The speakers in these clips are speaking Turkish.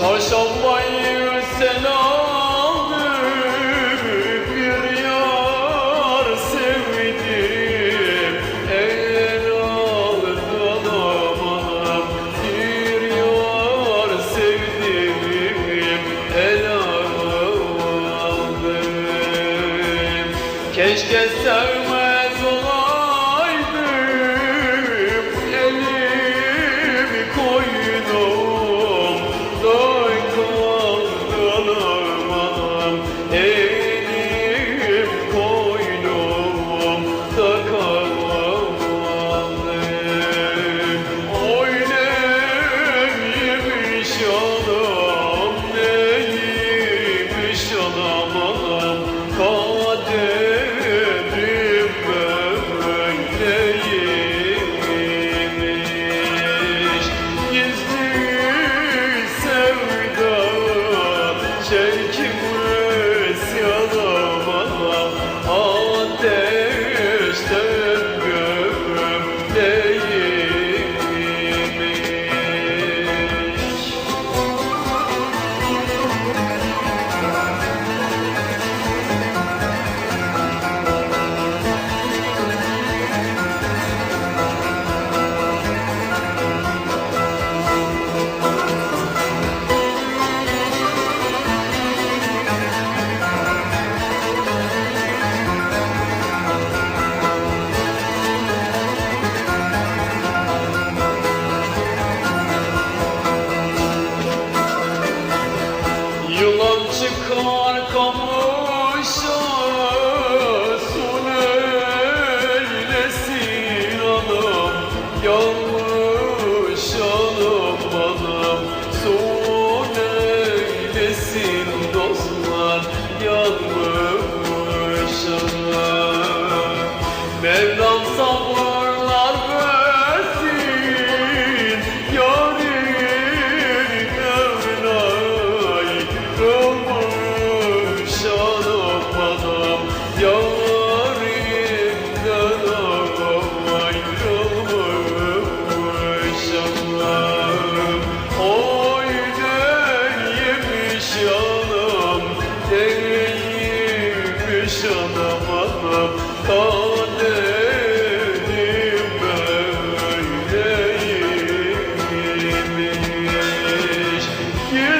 Çarşambayı sen aldık bir yar sevdim. Eller aldın amanım bir yar sevdim. El aldım Keşke sevdim searching. dostlar yalnız değilmiş anam anam. Alelim öyleymiş Gül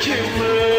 kime